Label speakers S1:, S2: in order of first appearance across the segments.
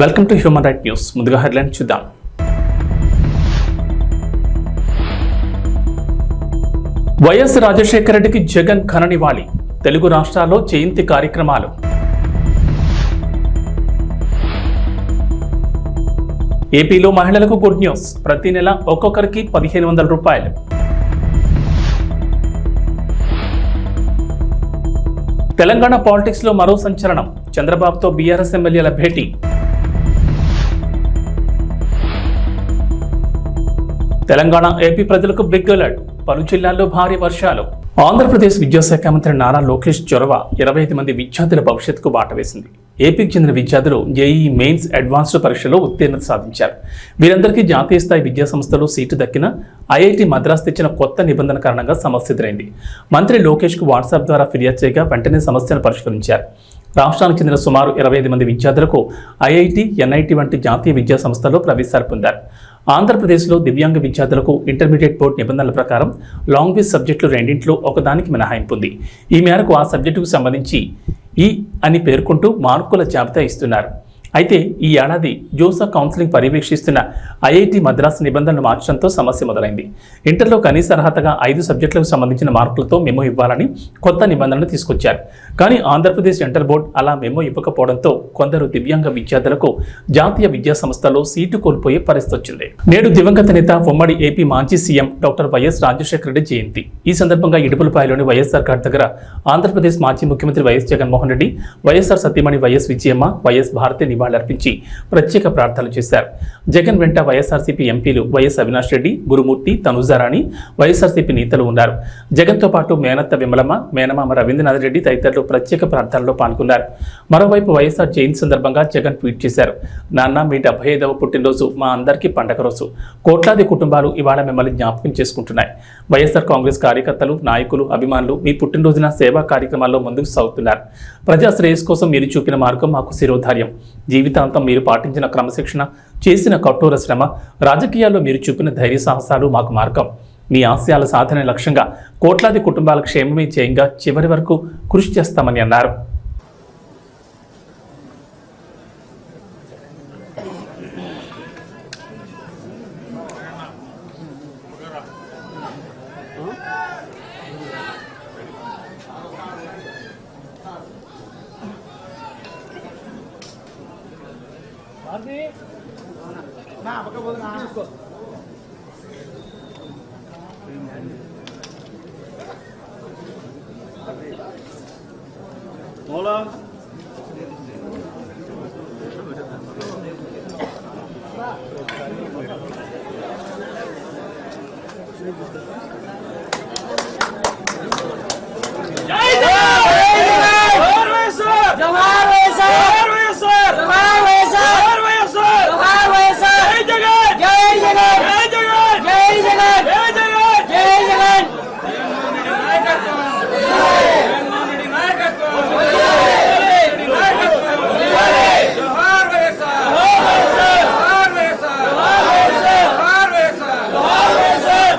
S1: Welcome to human right news ముందుగా headline చూద్దాం. YS Rajasekhara రెడ్డికి జగన్ ఘననివాళి తెలుగు రాష్ట్రాల్లో జయంతి కార్యక్రమాలు. ఏపీలో మహిళలకు గుడ్ న్యూస్. ప్రతి నెల ఒక్కొక్కరికి పదిహేను వందల రూపాయలు. తెలంగాణ పాలిటిక్స్లో మరో సంచలనం. చంద్రబాబుతో బీఆర్ఎస్ ఎమ్మెల్యేల భేటీ. తెలంగాణ ఏపీ ప్రజలకు బిగ్ అలర్ట్. పలు జిల్లాల్లో భారీ వర్షాలు. ఆంధ్రప్రదేశ్ విద్యాశాఖ మంత్రి నారా లోకేష్ చొరవ ఇరవై ఐదు మంది విద్యార్థుల భవిష్యత్తుకు బాట వేసింది. ఏపీకి చెందిన విద్యార్థులు జేఈ మెయిన్స్ అడ్వాన్స్డ్ పరీక్షలో ఉత్తీర్ణత సాధించారు. వీరందరికీ జాతీయ స్థాయి విద్యా సంస్థలో సీటు దక్కిన ఐఐటి మద్రాస్ తెచ్చిన కొత్త నిబంధన కారణంగా సమస్య ఎదురైంది. మంత్రి లోకేష్కు వాట్సాప్ ద్వారా ఫిర్యాదు చేయగా వెంటనే సమస్యను పరిష్కరించారు. రాష్ట్రానికి చెందిన సుమారు ఇరవై ఐదు మంది విద్యార్థులకు ఐఐటి ఎన్ఐటి వంటి జాతీయ విద్యా సంస్థల్లో ప్రవేశాలు పొందారు. ఆంధ్రప్రదేశ్లో దివ్యాంగ విద్యార్థులకు ఇంటర్మీడియట్ బోర్డు నిబంధనల ప్రకారం లాంగ్వేజ్ సబ్జెక్టులు రెండింటిలో ఒకదానికి మినహాయింపు ఉంది ఈ మేరకు ఆ సబ్జెక్టుకు సంబంధించి ఈ అని పేర్కొంటూ మార్కుల జాబితా ఇస్తున్నారు. అయితే ఈ ఏడాది జోసా కౌన్సిలింగ్ పర్యవేక్షిస్తున్న ఐఐటి మద్రాసు నిబంధనలు మార్చడంతో సమస్య మొదలైంది. ఇంటర్లో కనీస అర్హతగా ఐదు సబ్జెక్టులకు సంబంధించిన మార్కులతో మేము ఇవ్వాలని కొత్త నిబంధనలు తీసుకొచ్చారు. కానీ ఆంధ్రప్రదేశ్ సెంటర్ బోర్డు అలా మెమో ఇవ్వకపోవడంతో కొందరు దివ్యాంగ విద్యార్థులకు జాతీయ విద్యా సంస్థలో సీటు కోల్పోయే పరిస్థితి వచ్చింది. నేడు దివంగత నేత ఉమ్మడి ఏపీ మాజీ CM doctor YS Rajasekhara Reddy జయంతి. ఈ సందర్భంగా ఇడుపులపాయలోని వైఎస్ఆర్ ఘాట్ దగ్గర ఆంధ్రప్రదేశ్ మాజీ ముఖ్యమంత్రి వైఎస్ జగన్మోహన్ రెడ్డి వైఎస్ఆర్ సతీమణి వైఎస్ విజయమ్మ వైఎస్ భారతి నివాళులర్పించి ప్రత్యేక ప్రార్థనలు చేశారు. జగన్ వెంట వైఎస్ఆర్సీపీ ఎంపీలు వైఎస్ అవినాష్ రెడ్డి గురుమూర్తి తనుజారాణి వైఎస్ఆర్సీపీ నేతలు ఉన్నారు. జగన్తో పాటు మేనత్త విమలమ్మ మేనమామ రవీంద్రనాథ్ రెడ్డి తదితరులు ప్రత్యేక ప్రార్థనలో పాల్గొన్నారు. మరోవైపు వైఎస్ఆర్ జయంతి సందర్భంగా జగన్ ట్వీట్ చేశారు. నాన్న మీ డెబ్బై ఐదవ పుట్టినరోజు మా అందరికీ పండగ రోజు. కోట్లాది కుటుంబాలు ఇవాళ మిమ్మల్ని జ్ఞాపకం చేసుకుంటున్నాయి. వైఎస్ఆర్ కాంగ్రెస్ కార్యకర్తలు నాయకులు అభిమానులు మీ పుట్టినరోజున సేవా కార్యక్రమాల్లో ముందుకు సాగుతున్నారు. ప్రజా శ్రేయస్ కోసం మీరు చూపిన మార్గం మాకు శిరోధార్యం. జీవితాంతం మీరు పాటించిన క్రమశిక్షణ చేసిన కఠోర శ్రమ రాజకీయాల్లో మీరు చూపిన ధైర్య సాహసాలు మాకు మార్గం. మీ ఆశయాల సాధన లక్ష్యంగా కోట్లాది కుటుంబాల క్షేమమే చేయంగా చివరి వరకు కృషి చేస్తామని అన్నారు.
S2: జోహార్ వైఎస్ఆర్
S3: జోహార్ వైఎస్ఆర్
S2: జోహార్ వైఎస్ఆర్
S3: జోహార్ వైఎస్ఆర్
S2: జోహార్ వైఎస్ఆర్
S3: జోహార్ వైఎస్ఆర్
S2: జై జగన్
S3: జై జగన్
S2: జై జగన్
S3: జై జగన్
S2: జై జగన్
S3: జై జగన్
S2: జగన్మోహన్ నాయకత్వం జగన్మోహన్ నాయకత్వం జోహార్ వైఎస్ఆర్ జోహార్ వైఎస్ఆర్ జోహార్ వైఎస్ఆర్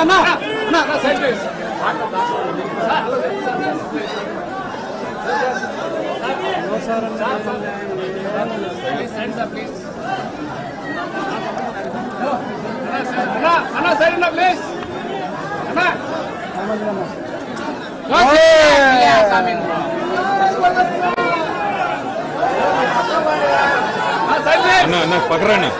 S2: అన్నా అన్నా సైడ్ ఉన్నా ప్లీజ్ అన్నా సైడ్ ప్లీజ్
S4: అన్న అన్న పక్కరండి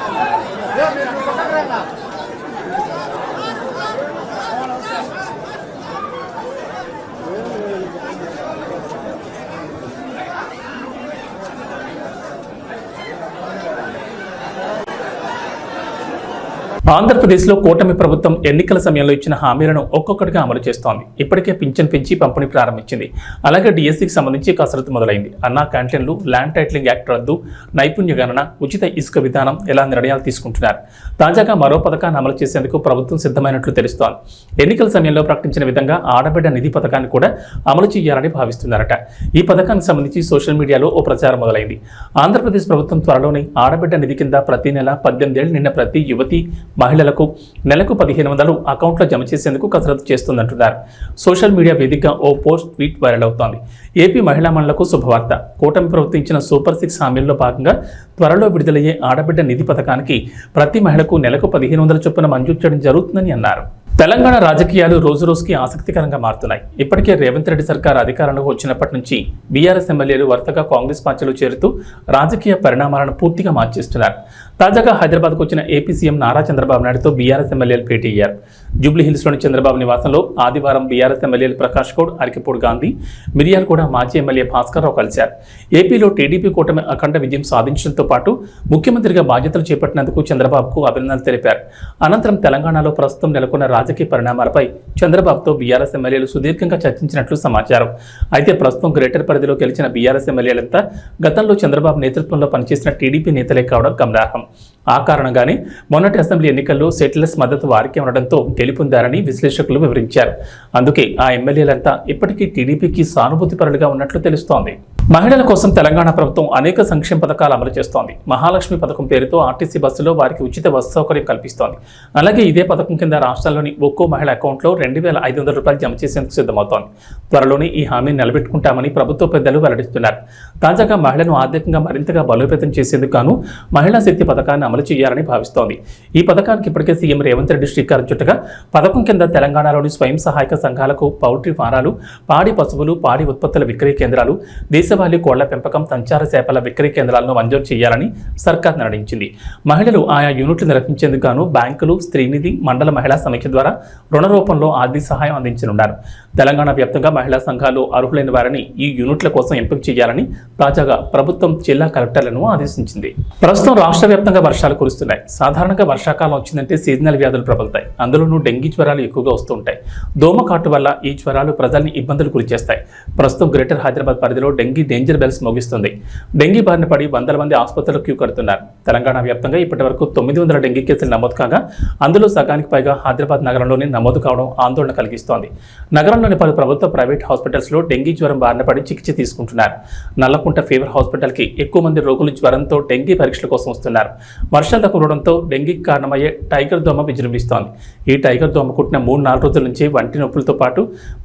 S1: ఆంధ్రప్రదేశ్లో కూటమి ప్రభుత్వం ఎన్నికల సమయంలో ఇచ్చిన హామీలను ఒక్కొక్కటిగా అమలు చేస్తోంది. ఇప్పటికే పింఛన్ పెంచి పంపిణీ ప్రారంభించింది. అలాగే డిఎస్సికి సంబంధించి కసరత్తు మొదలైంది. అన్నా క్యాంటీన్లు ల్యాండ్ టైటిలింగ్ యాక్ట్ రద్దు నైపుణ్య గణన ఉచిత ఇసుక విధానం ఎలా నిర్ణయాలు తీసుకుంటున్నారు. తాజాగా మరో పథకాన్ని అమలు చేసేందుకు ప్రభుత్వం సిద్ధమైనట్లు తెలుస్తోంది. ఎన్నికల సమయంలో ప్రకటించిన విధంగా ఆడబిడ్డ నిధి పథకాన్ని కూడా అమలు చేయాలని భావిస్తున్నారట. ఈ పథకానికి సంబంధించి సోషల్ మీడియాలో ఓ ప్రచారం మొదలైంది. ఆంధ్రప్రదేశ్ ప్రభుత్వం త్వరలోనే ఆడబిడ్డ నిధి కింద ప్రతి నెల పద్దెనిమిది ఏళ్ళు నిన్న ప్రతి యువతి మహిళలకు నెలకు పదిహేను వందలు అకౌంట్లో జమ చేసేందుకు కసరత్తు చేస్తుందంటున్నారు. సోషల్ మీడియా వేదికగా ఓ పోస్ట్ ట్వీట్ వైరల్ అవుతోంది. ఏపీ మహిళా మండలకు శుభవార్త. కూటమి ప్రవర్తించిన సూపర్ సిక్స్ హామీల్లో భాగంగా త్వరలో విడుదలయ్యే ఆడబిడ్డ నిధి పథకానికి ప్రతి మహిళకు నెలకు పదిహేను వందల చొప్పున మంజూరు చేయడం జరుగుతుందని అన్నారు. తెలంగాణ రాజకీయాలు రోజు రోజుకి ఆసక్తికరంగా మారుతున్నాయి. ఇప్పటికే రేవంత్ రెడ్డి సర్కార్ అధికారంలోకి వచ్చినప్పటి నుంచి బీఆర్ఎస్ ఎమ్మెల్యేలు వరుసగా కాంగ్రెస్ పార్టీలో చేరుతూ రాజకీయ పరిణామాలను పూర్తిగా మార్చేస్తున్నారు. తాజాగా హైదరాబాద్కు వచ్చిన ఏపీ సీఎం నారా చంద్రబాబు నాయుడుతో బీఆర్ఎస్ ఎమ్మెల్యేలు భేటీ అయ్యారు. జూబ్లీహిల్స్లోని చంద్రబాబు నివాసంలో ఆదివారం బీఆర్ఎస్ ఎమ్మెల్యేలు ప్రకాష్ గౌడ్ అరికెపూడి గాంధీ మిరియాలు కూడా మాజీ ఎమ్మెల్యే భాస్కర్ రావు కలిశారు. ఏపీలో టీడీపీ కూటమి అఖండ విజయం సాధించడంతో పాటు ముఖ్యమంత్రిగా బాధ్యతలు చేపట్టినందుకు చంద్రబాబుకు అభినందనలు తెలిపారు. అనంతరం తెలంగాణలో ప్రస్తుతం నెలకొన్న రాజకీయ పరిణామాలపై చంద్రబాబుతో బీఆర్ఎస్ ఎమ్మెల్యేలు సుదీర్ఘంగా చర్చించినట్లు సమాచారం. అయితే ప్రస్తుతం గ్రేటర్ పరిధిలో గెలిచిన బీఆర్ఎస్ ఎమ్మెల్యేలంతా గతంలో చంద్రబాబు నేతృత్వంలో పనిచేసిన టీడీపీ నేతలే కావడం గమనార్హం. ఆ కారణంగానే మొన్నటి అసెంబ్లీ ఎన్నికల్లో సెటిలర్స్ మద్దతు వారికే ఉండడంతో గెలుపొందారని విశ్లేషకులు వివరించారు. అందుకే ఆ ఎమ్మెల్యేలంతా ఇప్పటికీ టీడీపీకి సానుభూతిపరులుగా ఉన్నట్లు తెలుస్తోంది. మహిళల కోసం తెలంగాణ ప్రభుత్వం అనేక సంక్షేమ పథకాలు అమలు చేస్తోంది. మహాలక్ష్మి పథకం పేరుతో ఆర్టీసీ బస్సులో వారికి ఉచిత బస్సు సౌకర్యం కల్పిస్తోంది. అలాగే ఇదే పథకం కింద రాష్ట్రాల్లోని ఒక్కో మహిళ అకౌంట్లో రెండు వేల ఐదు వందల రూపాయలు జమ చేసేందుకు సిద్ధమవుతోంది. త్వరలోనే ఈ హామీని నిలబెట్టుకుంటామని ప్రభుత్వ పెద్దలు వెల్లడిస్తున్నారు. తాజాగా మహిళను ఆర్థికంగా మరింతగా బలోపేతం చేసేందుకు గాను మహిళా శక్తి పథకాన్ని అమలు చేయాలని భావిస్తోంది. ఈ పథకానికి ఇప్పటికే సీఎం రేవంత్ రెడ్డి శ్రీకారం చుట్టగా పథకం కింద తెలంగాణలోని స్వయం సహాయక సంఘాలకు పౌల్ట్రీ ఫారాలు పాడి పశువులు పాడి ఉత్పత్తుల విక్రయ కేంద్రాలు దేశ దేశవాళీ కోళ్ళ పెంపకం సంచార చేపల విక్రయ కేంద్రాలను మంజూరు చేయాలని సర్కార్ నిర్ణయించింది. మహిళలు ఆయా యూనిట్లు నిర్వహించేందుకు గాను బ్యాంకులు స్త్రీనిధి మండల మహిళా సమీక్ష ద్వారా రుణ రూపంలో ఆర్థిక సహాయం అందించనున్నారు. తెలంగాణ వ్యాప్తంగా మహిళా సంఘాలు అర్హులైన వారిని ఈ యూనిట్ల కోసం ఎంపిక చేయాలని తాజాగా ప్రభుత్వం జిల్లా కలెక్టర్లను ఆదేశించింది. ప్రస్తుతం రాష్ట్ర వ్యాప్తంగా వర్షాలు కురుస్తున్నాయి. సాధారణంగా వర్షాకాలం వచ్చిందంటే సీజనల్ వ్యాధులు ప్రబలుతాయి. అందులోనూ డెంగీ జ్వరాలు ఎక్కువగా వస్తుంటాయి. దోమకాటు వల్ల ఈ జ్వరాలు ప్రజల్ని ఇబ్బందులు గురిచేస్తాయి ప్రస్తుతం గ్రేటర్ హైదరాబాద్ పరిధిలో డెంగీ డేంజర్ బెల్స్ మోగిస్తుంది. డెంగీ బారిన పడి వందల మంది ఆసుపత్రులకు క్యూ కడుతున్నారు. తెలంగాణ వ్యాప్తంగా ఇప్పటి వరకు తొమ్మిది వందల డెంగీ కేసులు నమోదు కాగా అందులో సగానికి పైగా హైదరాబాద్ నగరంలోనే నమోదు కావడం ఆందోళన కలిగిస్తోంది. నగరంలోని పలు ప్రభుత్వ ప్రైవేట్ హాస్పిటల్స్లో డెంగీ జ్వరం బారిన పడి చికిత్స తీసుకుంటున్నారు. నల్లకుంట ఫీవర్ హాస్పిటల్కి ఎక్కువ మంది రోగులు జ్వరంతో డెంగీ పరీక్షల కోసం వస్తున్నారు. వర్షాలు కురవడంతో డెంగీకి కారణమయ్యే టైగర్ దోమ విజృంభిస్తోంది. ఈ టైగర్ దోమ కుట్టిన మూడు నాలుగు రోజుల నుంచి వంటి నొప్పులతో పాటు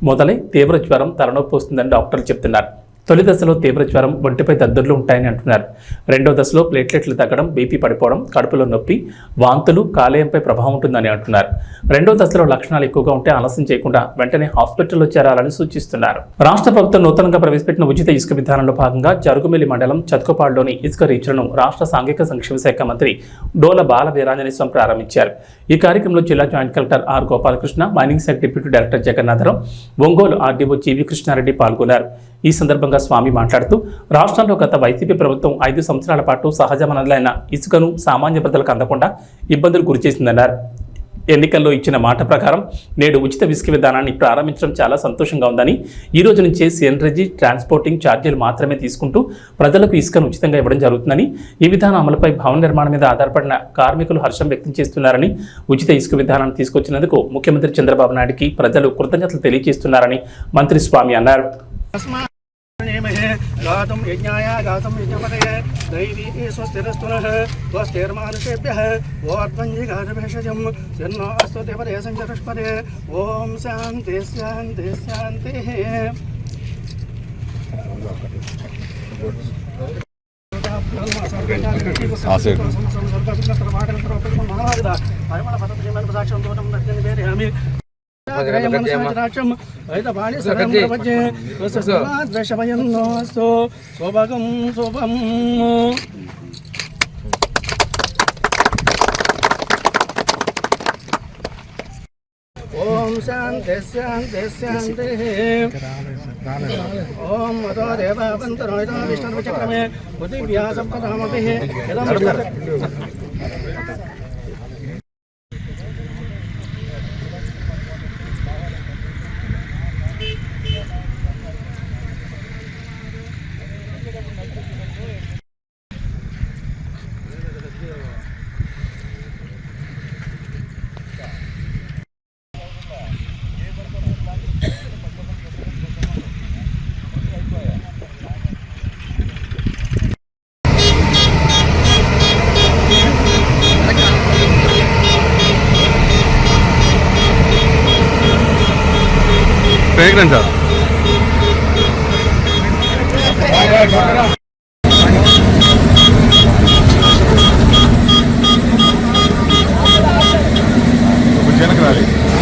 S1: మొదలై తీవ్ర జ్వరం తలనొప్పి వస్తుందని డాక్టర్లు చెప్తున్నారు. తొలి దశలో తీవ్ర జ్వరం ఒంటిపై దద్దుర్లు ఉంటాయని అంటున్నారు. రెండో దశలో ప్లేట్లెట్లు తగ్గడం బీపీ పడిపోవడం కడుపులో నొప్పి వాంతులు కాలేయంపై ప్రభావం ఉంటుందని అంటున్నారు. రెండో దశలో లక్షణాలు ఎక్కువగా ఉంటే ఆలస్యం చేయకుండా వెంటనే హాస్పిటల్లో చేరాలని సూచిస్తున్నారు. రాష్ట్ర ప్రభుత్వం నూతనంగా ప్రవేశపెట్టిన ఉచిత ఇసుక విధానంలో భాగంగా జరుగుమిల్లి మండలం చతుకపాడులోని ఇసుక రీచ్లను రాష్ట్ర సాంఘిక సంక్షేమ శాఖ మంత్రి డోల బాల వీరాంజనేయ ప్రారంభించారు. ఈ కార్యక్రమంలో జిల్లా joint collector R Gopalakrishna mining శాఖ deputy director Jagannatharao Ongole RDO GV Krishnareddy పాల్గొన్నారు. ఈ సందర్భంగా స్వామి మాట్లాడుతూ రాష్ట్రంలో గత వైసీపీ ప్రభుత్వం ఐదు సంవత్సరాల పాటు సహజ వనరులైన ఇసుకను సామాన్య ప్రజలకు అందకుండా ఇబ్బందులు గురిచేసిందన్నారు ఎన్నికల్లో ఇచ్చిన మాట ప్రకారం నేడు ఉచిత ఇసుక విధానాన్ని ప్రారంభించడం చాలా సంతోషంగా ఉందని ఈ రోజు నుంచే ఎనర్జీ ట్రాన్స్పోర్టింగ్ ఛార్జీలు మాత్రమే తీసుకుంటూ ప్రజలకు ఇసుకను ఉచితంగా ఇవ్వడం జరుగుతుందని ఈ విధానం అమలుపై భవన నిర్మాణం మీద ఆధారపడిన కార్మికులు హర్షం వ్యక్తం చేస్తున్నారని ఉచిత ఇసుక విధానాన్ని తీసుకొచ్చినందుకు ముఖ్యమంత్రి చంద్రబాబు నాయుడికి ప్రజలు కృతజ్ఞతలు తెలియజేస్తున్నారని మంత్రి స్వామి అన్నారు.
S2: दैवी स्वस्तिरस्तुनः स्वस्तिर्मानुषेभ्यः। ओत्पञ्जिघाटभेषजं यन्नास्तु देवदे सञ्चतुष्पदे ॐ शान्ति शान्ति शान्तिः। सर्वाटल परिमल पदप्रियमन प्रदाक्षं दोनं नद्यनिवेदयामि ద్వేషభయన్నోస్తు శోభగం శుభం ఓం శాంతి శాంతి శాంతి ఓం మదో దేవావంతరో ఇదో విష్ణుర్విచక్రమే పృథివ్యా సప్తధామభిः ఇదం
S4: కొంచెం ఎక్కడండి సార్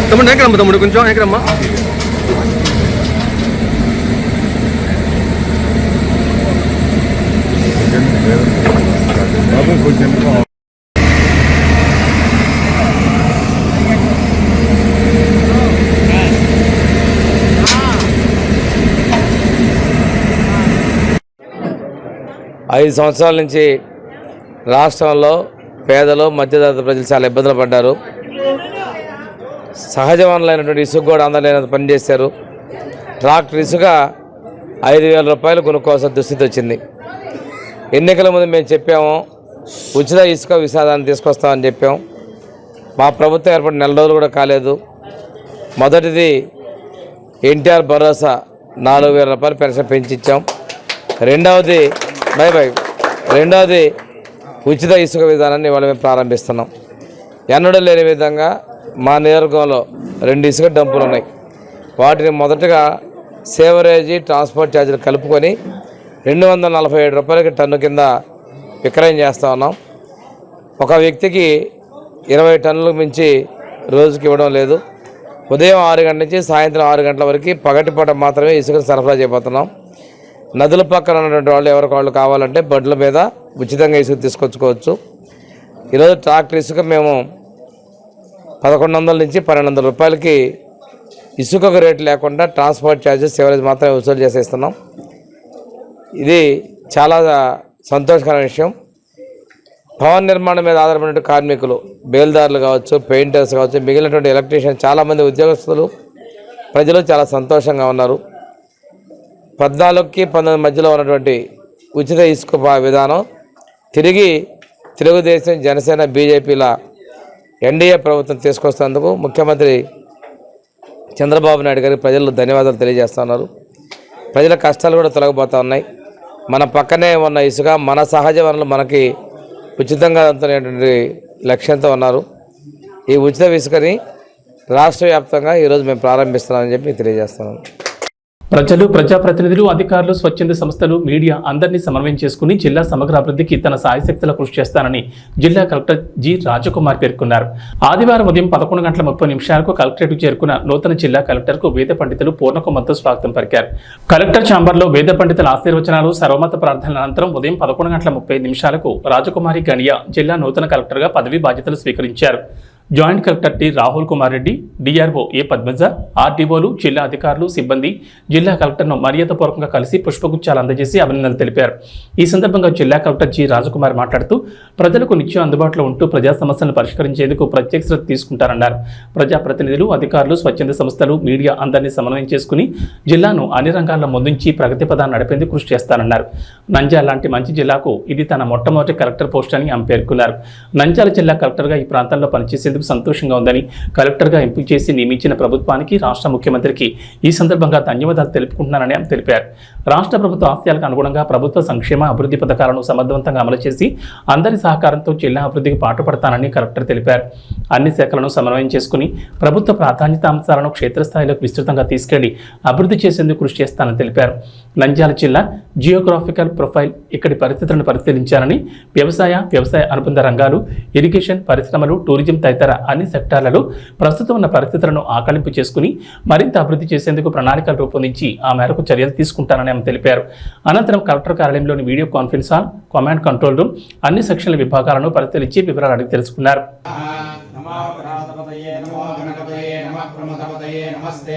S4: తమ్ముడు ఎక్కడమ్మా తమ్ముడు కొంచెం ఎక్కడమ్మా
S5: ఐదు సంవత్సరాల నుంచి రాష్ట్రంలో పేదలు మధ్యతరగతి ప్రజలు చాలా ఇబ్బందులు పడ్డారు. సహజ వనరులైనటువంటి ఇసుక కూడా అందలేనంత పనిచేశారు ట్రాక్టర్ ఇసుక ఐదు వేల రూపాయలు కొనుక్కోవాల్సిన దుస్థితి వచ్చింది. ఎన్నికల ముందు మేము చెప్పాము ఉచిత ఇసుక విషాదాన్ని తీసుకొస్తామని చెప్పాం. మా ప్రభుత్వం ఏర్పడిన నెల రోజులు కూడా కాలేదు. మొదటిది ఎన్టీఆర్ భరోసా నాలుగు వేల రూపాయలు పెన్షన్ పెంచి ఇచ్చాం రెండవది బై బై. రెండవది ఉచిత ఇసుక విధానాన్ని ఇవాళ మేము ప్రారంభిస్తున్నాం. ఎన్నడూ లేని విధంగా మా నియోజకవర్గంలో రెండు ఇసుక డంపులు ఉన్నాయి. వాటిని మొదటగా సేవరేజీ ట్రాన్స్పోర్ట్ ఛార్జీలు కలుపుకొని రెండు వందల నలభై ఏడు రూపాయలకి టన్ను కింద విక్రయం చేస్తూ ఉన్నాం. ఒక వ్యక్తికి ఇరవై టన్నులకు మించి రోజుకి ఇవ్వడం లేదు. ఉదయం ఆరు గంటల నుంచి సాయంత్రం ఆరు గంటల వరకు పగటిపూట మాత్రమే ఇసుకను సరఫరా చేయబోతున్నాం. నదుల పక్కన ఉన్నటువంటి వాళ్ళు ఎవరికి వాళ్ళు కావాలంటే బండ్ల మీద ఉచితంగా ఇసుక తీసుకొచ్చుకోవచ్చు. ఈరోజు ట్రాక్టర్ ఇసుక మేము పదకొండు వందల నుంచి పన్నెండు వందల రూపాయలకి ఇసుకకు రేటు లేకుండా ట్రాన్స్పోర్ట్ ఛార్జెస్ ఎవరేజ్ మాత్రమే వసూలు చేసేస్తున్నాం. ఇది చాలా సంతోషకరమైన విషయం. భవన నిర్మాణం మీద ఆధారపడినటువంటి కార్మికులు బేల్దారులు కావచ్చు పెయింటర్స్ కావచ్చు మిగిలినటువంటి ఎలక్ట్రీషియన్ చాలామంది ఉద్యోగస్తులు ప్రజలు చాలా సంతోషంగా ఉన్నారు. పద్నాలుగుకి పంతొమ్మిది మధ్యలో ఉన్నటువంటి ఉచిత ఇసుక విధానం తిరిగి తెలుగుదేశం జనసేన బీజేపీల ఎన్డీఏ ప్రభుత్వం తీసుకొస్తున్నందుకు ముఖ్యమంత్రి చంద్రబాబు నాయుడు గారికి ప్రజలు ధన్యవాదాలు తెలియజేస్తున్నారు. ప్రజల కష్టాలు కూడా తొలగిపోతూ ఉన్నాయి. మన పక్కనే ఉన్న ఇసుక మన సహజ వనరులు మనకి ఉచితంగా అందుతున్నటువంటి లక్ష్యంతో ఉన్నారు. ఈ ఉచిత ఇసుకని రాష్ట్ర వ్యాప్తంగా ఈరోజు మేము ప్రారంభిస్తున్నామని చెప్పి తెలియజేస్తున్నాను
S1: ప్రజలు ప్రజాప్రతినిధులు అధికారులు స్వచ్ఛంద సంస్థలు మీడియా అందరినీ సమన్వయం చేసుకుని జిల్లా సమగ్ర అభివృద్ధికి తన సాయశక్తుల కృషి చేస్తానని జిల్లా కలెక్టర్ జి రాజకుమార్ పేర్కొన్నారు. ఆదివారం ఉదయం పదకొండు గంటల ముప్పై నిమిషాలకు కలెక్టరేట్ చేరుకున్న నూతన జిల్లా కలెక్టర్కు వేద పండితులు పూర్ణకుమంతో స్వాగతం పలికారు. కలెక్టర్ ఛాంబర్లో వేద పండితుల ఆశీర్వచనాలు సర్వమత ప్రార్థనల అనంతరం ఉదయం పదకొండు గంటల ముప్పై నిమిషాలకు రాజకుమారి గనియా జిల్లా నూతన కలెక్టర్గా పదవీ బాధ్యతలు స్వీకరించారు. Joint collector T Rahul Kumar Reddy DRO A Padmaja ఆర్డీఓలు జిల్లా అధికారులు సిబ్బంది జిల్లా కలెక్టర్ను మర్యాదపూర్వకంగా కలిసి పుష్పగుచ్చాలు అందజేసి అభినందనలు తెలిపారు. ఈ సందర్భంగా జిల్లా కలెక్టర్ జి రాజకుమార్ మాట్లాడుతూ ప్రజలకు నిత్యం అందుబాటులో ఉంటూ ప్రజా సమస్యలను పరిష్కరించేందుకు ప్రత్యేక శ్రద్ధ తీసుకుంటారన్నారు ప్రజాప్రతినిధులు అధికారులు స్వచ్ఛంద సంస్థలు మీడియా అందరినీ సమన్వయం చేసుకుని జిల్లాను అన్ని రంగాల్లో ముందుంచి ప్రగతి పదాన్ని నడిపేందుకు కృషి చేస్తానన్నారు. నంజాల లాంటి మంచి జిల్లాకు ఇది తన మొట్టమొదటి కలెక్టర్ పోస్ట్ అని ఆమె పేర్కొన్నారు. నంజాల జిల్లా కలెక్టర్గా ఈ ప్రాంతంలో పనిచేసేందుకు సంతోషంగా ఉందని కలెక్టర్గా ఎంపిక చేసి నియమించిన ప్రభుత్వానికి రాష్ట్ర ముఖ్యమంత్రికి ఈ సందర్భంగా ధన్యవాదాలు తెలుపుకుంటున్నానని ఆమె తెలిపారు. రాష్ట్ర ప్రభుత్వ ఆశయాలకు అనుగుణంగా ప్రభుత్వ సంక్షేమ అభివృద్ధి పథకాలను సమర్థవంతంగా అమలు చేసి అందరి సహకారంతో జిల్లా అభివృద్ధికి పాటుపడతానని కలెక్టర్ తెలిపారు. అన్ని శాఖలను సమన్వయం చేసుకుని ప్రభుత్వ ప్రాధాన్యత అంశాలను క్షేత్రస్థాయిలోకి విస్తృతంగా తీసుకెళ్ళి అభివృద్ధి చేసేందుకు కృషి చేస్తానని తెలిపారు. నంద్యాల జిల్లా జియోగ్రాఫికల్ ప్రొఫైల్ ఇక్కడి పరిస్థితులను పరిశీలించాలని వ్యవసాయ వ్యవసాయ అనుబంధ రంగాలు ఇరిగేషన్ పరిశ్రమలు టూరిజం తదితర అన్ని సెక్టార్లలో ప్రస్తుతం ఉన్న పరిస్థితులను ఆకలింపు చేసుకుని మరింత అభివృద్ధి చేసేందుకు ప్రణాళికలు రూపొందించి ఆ మేరకు చర్యలు తీసుకుంటానని ఆమె తెలిపారు. అనంతరం collector కార్యాలయంలోని video conference hall command control room అన్ని సెక్షన్ల విభాగాలను పరిశీలించి వివరాలు అడిగి తెలుసుకున్నారు
S2: నమస్తే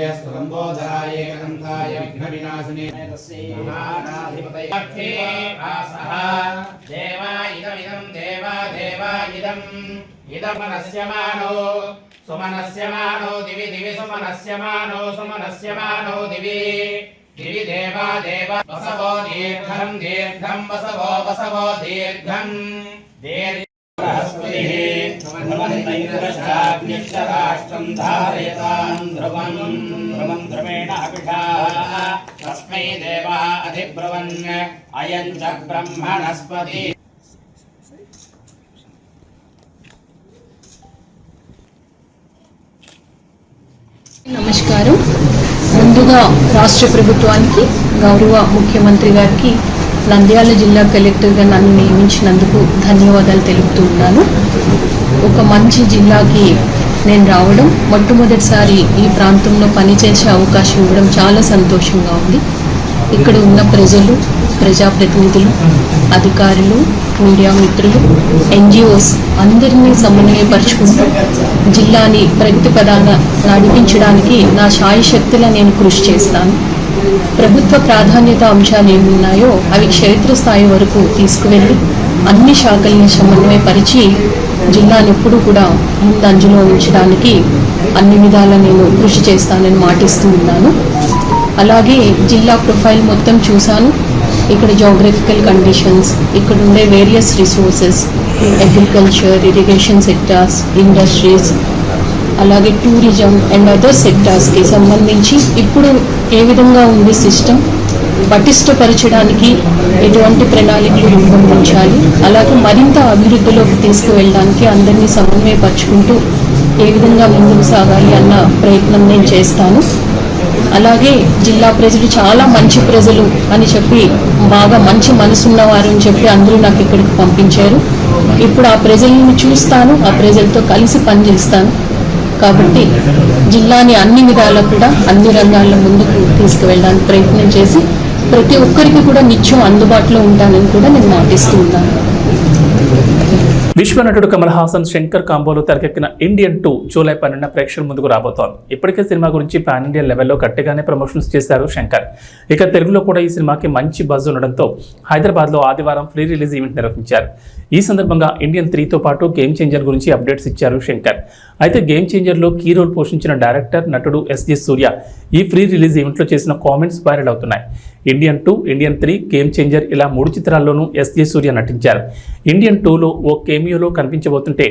S2: దేవా దేవా దేవా ఇదం ఇదమనస్యమానో సుమనస్యమానో దివి దివి సుమనస్యమానో సుమనస్యమానో దివి. దివి దేవా దేవ వసవో దీర్ఘం దీర్ఘం వసవో వసవో దీర్ఘం. దీర్ఘ రాష్ట్రం ధారయతాం ధ్రువం. ధ్రువం ధ్రువేణ అభిషా. తస్మై దేవా అధిబ్రువన్. అయం చ బ్రహ్మణస్పతి.
S6: నమస్కారం. ముందుగా
S4: రాష్ట్ర ప్రభుత్వానికి గౌరవ ముఖ్యమంత్రి గారికి నంద్యాల జిల్లా కలెక్టర్గా నన్ను నియమించినందుకు ధన్యవాదాలు తెలుపుతూ ఉన్నాను. ఒక మంచి జిల్లాకి నేను రావడం మొట్టమొదటిసారి ఈ ప్రాంతంలో పనిచేసే అవకాశం ఇవ్వడం చాలా సంతోషంగా ఉంది. ఇక్కడ ఉన్న ప్రజలు ప్రజాప్రతినిధులు అధికారులు మీడియా మిత్రులు ఎన్జిఓస్ అందరినీ సమన్వయపరుచుకుంటూ జిల్లాని ప్రగతి పదాన నడిపించడానికి నా సాయి శక్తిలా నేను కృషి చేస్తాను. ప్రభుత్వ ప్రాధాన్యత అంశాలు ఏమున్నాయో అవి క్షేత్రస్థాయి వరకు తీసుకువెళ్ళి అన్ని శాఖల్ని సమన్వయపరిచి జిల్లాను ఎప్పుడూ కూడా ముందంజలో ఉంచడానికి అన్ని విధాలా నేను కృషి చేస్తానని మాటిస్తూ ఉన్నాను. అలాగే జిల్లా ప్రొఫైల్ మొత్తం చూశాను. ఇక్కడ జోగ్రఫికల్ కండిషన్స్ ఇక్కడ ఉండే various resources agriculture irrigation sectors industries అలాగే టూరిజం అండ్ అదర్ సెక్టార్స్కి సంబంధించి ఇప్పుడు ఏ విధంగా ఉంది సిస్టమ్ పటిష్టపరచడానికి ఎటువంటి ప్రణాళికలు రూపొందించాలి. అలాగే మరింత అభివృద్ధిలోకి తీసుకువెళ్ళడానికి అందరినీ సమన్వయపరుచుకుంటూ ఏ విధంగా ముందుకు సాగాలి అన్న ప్రయత్నం నేను చేస్తాను. అలాగే జిల్లా ప్రజలు చాలా మంచి ప్రజలు అని చెప్పి బాగా మంచి మనసున్నవారు అని చెప్పి అందరూ నాకు ఇక్కడికి పంపించారు. ఇప్పుడు ఆ ప్రజలను చూస్తాను ఆ ప్రజలతో కలిసి పనిచేస్తాను. కాబట్టి జిల్లాని అన్ని విధాలా కూడా అన్ని రంగాల్లో ముందుకు తీసుకువెళ్ళడానికి ప్రయత్నం చేసి ప్రతి ఒక్కరికి కూడా నిత్యం అందుబాటులో ఉంటానని కూడా నేను మాటిస్తూ ఉన్నాను.
S1: విశ్వ నటుడు కమల్ హాసన్ శంకర్ కాంబోలో తెరకెక్కిన ఇండియన్ టూ జూలై పన్నెండున ప్రేక్షకుల ముందుకు రాబోతోంది. ఇప్పటికే సినిమా గురించి పాన్ ఇండియా లెవెల్లో గట్టిగానే ప్రమోషన్స్ చేశారు శంకర్. ఇక తెలుగులో కూడా ఈ సినిమాకి మంచి బజ్ ఉండడంతో హైదరాబాద్లో ఆదివారం ఫ్రీ రిలీజ్ ఈవెంట్ నిర్వహించారు. ఈ సందర్భంగా ఇండియన్ త్రీతో పాటు గేమ్ చేంజర్ గురించి అప్డేట్స్ ఇచ్చారు శంకర్. అయితే గేమ్ చేంజర్లో కీ రోల్ పోషించిన డైరెక్టర్ నటుడు ఎస్జి సూర్య ఈ ఫ్రీ రిలీజ్ ఈవెంట్లో చేసిన కామెంట్స్ వైరల్ అవుతున్నాయి. Indian two Indian three Game Changer ఇలా మూడు చిత్రాల్లోనూ ఎస్జే సూర్య నటించారు. ఇండియన్ టూలో ఓ కేమియోలో కనిపించబోతుంటే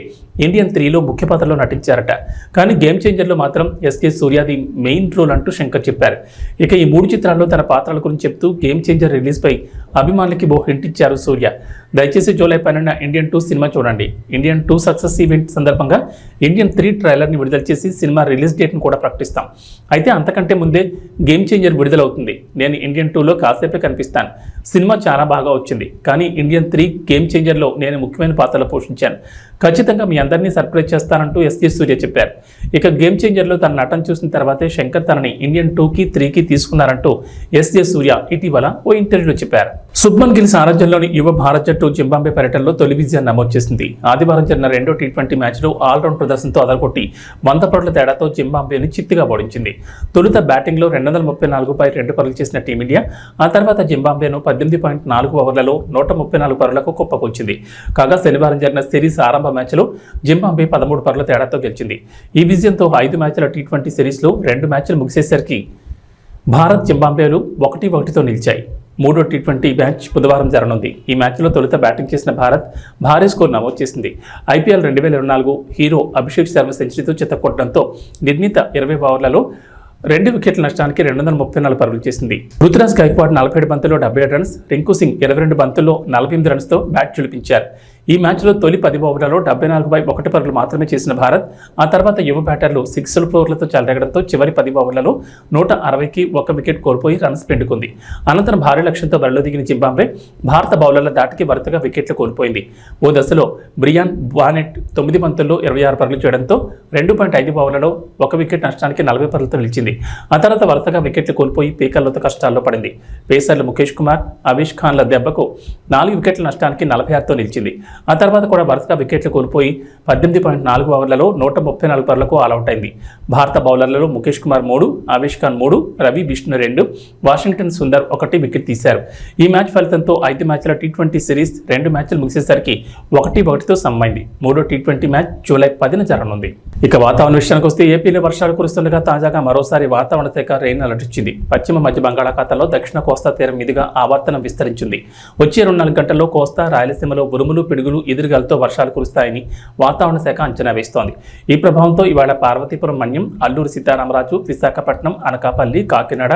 S1: ఇండియన్ త్రీలో ముఖ్య పాత్రలో నటించారట. కానీ గేమ్ చేంజర్లో మాత్రం ఎస్కే సూర్యాది మెయిన్ రోల్ అంటూ శంకర్ చెప్పారు. ఇక ఈ మూడు చిత్రాల్లో తన పాత్రల గురించి చెప్తూ గేమ్ చేంజర్ రిలీజ్పై అభిమానులకి ఓ హింట్ ఇచ్చారు సూర్య. దయచేసి జూలై పన్నెండున ఇండియన్ టూ సినిమా చూడండి. ఇండియన్ టూ సక్సెస్ ఈవెంట్ సందర్భంగా ఇండియన్ త్రీ ట్రైలర్ని విడుదల చేసి సినిమా రిలీజ్ డేట్ను కూడా ప్రకటిస్తాం. అయితే అంతకంటే ముందే గేమ్ చేంజర్ విడుదలవుతుంది. నేను ఇండియన్ టూ టూలో కాసేపే కనిపిస్తాను. సినిమా చాలా బాగా వచ్చింది. కానీ ఇండియన్ త్రీ గేమ్ చేంజర్లో నేను ముఖ్యమైన పాత్రలు పోషించాను. ఖచ్చితంగా మీ అందరినీ సర్ప్రైజ్ చేస్తానంటూ ఎస్కే సూర్య చెప్పారు. ఇక గేమ్ చేంజర్లో తన నటన చూసిన తర్వాతే శంకర్ తనని ఇండియన్ టూకి త్రీకి తీసుకున్నారంటూ ఎస్జే సూర్య ఇటీవల ఓ ఇంటర్వ్యూలో చెప్పారు. శుభ్మన్ గిల్ సారథ్యంలోని యువ భారత్ జట్టు జింబాబే పర్యటనలో తొలి విజయాన్ని నమోదు చేసింది. ఆదివారం జరిగిన రెండో టీ ట్వంటీ మ్యాచ్లో ఆల్రౌండ్ ప్రదర్శనతో అదరగొట్టి వంద పరుల తేడాతో జింబాబేని చిత్తుగా ఓడించింది. తొలుత బ్యాటింగ్లో రెండు వందల ముప్పై నాలుగు పై రెండు పరులు చేసిన టీమిండియా ఆ తర్వాత జింబాబేను పద్దెనిమిది పాయింట్ నాలుగు ఓవర్లలో నూట ముప్పై నాలుగు పరులకు కుప్పకొచ్చింది కాగా శనివారం జరిగిన సిరీస్ ఆరంభ మ్యాచ్లో జింబాబే పదమూడు పరుల తేడాతో గెలిచింది. ఈ విజయంతో ఐదు మ్యాచ్ల టీ ట్వంటీ సిరీస్లో రెండు మ్యాచ్లు ముగిసేసరికి భారత్ జింబాబేలు ఒకటి ఒకటితో నిలిచాయి. మూడో టీ ట్వంటీ మ్యాచ్ బుధవారం జరగనుంది. ఈ మ్యాచ్లో తొలుత బ్యాటింగ్ చేసిన భారత్ భారీ స్కోర్ నమోదు చేసింది. ఐపీఎల్ రెండు వేల ఇరవై నాలుగు హీరో అభిషేక్ శర్మ సెంచరీతో చిత్తకొట్టడంతో నిర్ణీత ఇరవై ఓవర్లలో రెండు వికెట్ల నష్టానికి రెండు వందల ముప్పై నాలుగు పరుగులు చేసింది. రుతురాజ్ గైక్వాడ్ నలభై ఏడు బంతుల్లో డెబ్బై ఏడు రన్స్ రింకు సింగ్ ఇరవై రెండు బంతుల్లో నలభై ఎనిమిది రన్స్తో బ్యాట్ చులిపించారు ఈ మ్యాచ్లో తొలి పది ఓవర్లలో డెబ్బై నాలుగు బై ఒకటి పరుగులు మాత్రమే చేసిన భారత్ ఆ తర్వాత యువ బ్యాటర్లు సిక్స్ల ఫ్లోర్లతో చెలరేగడంతో చివరి పది ఓవర్లలో నూట అరవైకి ఒక వికెట్ కోల్పోయి రన్స్ పెండుకుంది. అనంతరం భారీ లక్ష్యంతో బరిలో దిగిన జింబాబ్వే భారత బౌలర్ల దాటికి వరుసగా వికెట్లు కోల్పోయింది. ఓ దశలో బ్రియాన్ బానెట్ తొమ్మిది పంతుల్లో ఇరవై ఆరు పరుగులు చేయడంతో రెండు పాయింట్ ఐదు ఓవర్లలో ఒక వికెట్ నష్టానికి నలభై పరుగులతో నిలిచింది. ఆ తర్వాత వరుసగా వికెట్లు కోల్పోయి పీకర్లతో కష్టాల్లో పడింది. పేసర్లు ముఖేష్ కుమార్ అవిష్ ఖాన్ల దెబ్బకు నాలుగు వికెట్ల నష్టానికి నలభై ఆరుతో నిలిచింది. ఆ తర్వాత కూడా వరుసగా వికెట్లు కోల్పోయి పద్దెనిమిది పాయింట్ నాలుగు ఓవర్లలో నూట ముప్పై నాలుగు పరులకు ఆల్అవుట్ అయింది. భారత బౌలర్లలో ముఖేష్ కుమార్ మూడు ఆవేష్ ఖాన్ మూడు రవి బిష్ణు రెండు వాషింగ్టన్ సుందర్ ఒకటి వికెట్ తీశారు. ఈ మ్యాచ్ ఫలితంతో ఐదు మ్యాచ్ల టీ ట్వంటీ సిరీస్ రెండు మ్యాచ్లు ముగిసేసరికి ఒకటి ఒకటితో సమ్మైంది. మూడో టీ ట్వంటీ మ్యాచ్ జూలై పదిన జరగనుంది. ఇక వాతావరణ విషయానికి వస్తే ఏపీలో వర్షాలు కురుస్తుండగా తాజాగా మరోసారి వాతావరణ శాఖ రెయిన్ అలర్ట్ ఇచ్చింది. పశ్చిమ మధ్య బంగాళాఖాతంలో దక్షిణ కోస్తా తీరం మీదుగా ఆవర్తనం విస్తరించింది. వచ్చే రెండు నాలుగు గంటల్లో కోస్తా రాయలసీమలో ఉరుములు పిడుగులు ఎదురుగాలతో వర్షాలు కురుస్తాయని వాతావరణ శాఖ అంచనా వేస్తోంది. ఈ ప్రభావంతో ఇవాళ పార్వతీపురం మన్యం అల్లూరు సీతారామరాజు విశాఖపట్నం అనకాపల్లి కాకినాడ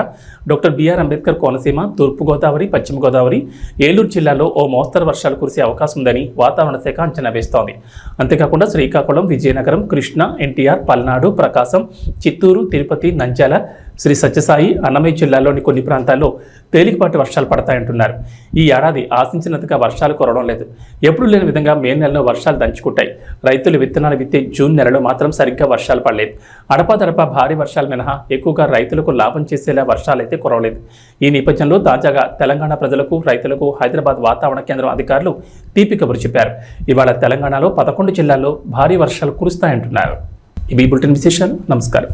S1: డాక్టర్ బిఆర్ అంబేద్కర్ కోనసీమ తూర్పుగోదావరి పశ్చిమ గోదావరి ఏలూరు జిల్లాలో ఓ మోస్తరు వర్షాలు కురిసే అవకాశం ఉందని వాతావరణ శాఖ అంచనా వేస్తోంది. అంతేకాకుండా శ్రీకాకుళం విజయనగరం కృష్ణ ఎన్టీఆర్ పల్నాడు ప్రకాశం చిత్తూరు తిరుపతి నంద్యాల శ్రీ సత్యసాయి అన్నమయ్య జిల్లాలోని కొన్ని ప్రాంతాల్లో తేలికపాటి వర్షాలు పడతాయంటున్నారు. ఈ ఏడాది ఆశించినంతగా వర్షాలు కురవడం లేదు. ఎప్పుడు లేని విధంగా మే నెలలో వర్షాలు దంచుకుంటాయి. రైతులు విత్తనాలు విత్తే జూన్ నెలలో మాత్రం సరిగ్గా వర్షాలు పడలేదు. అడపాదడపా భారీ వర్షాలు మినహా ఎక్కువగా రైతులకు లాభం చేసేలా వర్షాలైతే కురవలేదు. ఈ నేపథ్యంలో తాజాగా తెలంగాణ ప్రజలకు రైతులకు హైదరాబాద్ వాతావరణ కేంద్రం అధికారులు తీపి కబురు చెప్పారు. ఇవాళ తెలంగాణలో పదకొండు జిల్లాల్లో భారీ వర్షాలు కురుస్తాయంటున్నారు. ఇవి బులెటిన్ విశేషాలు. నమస్కారం.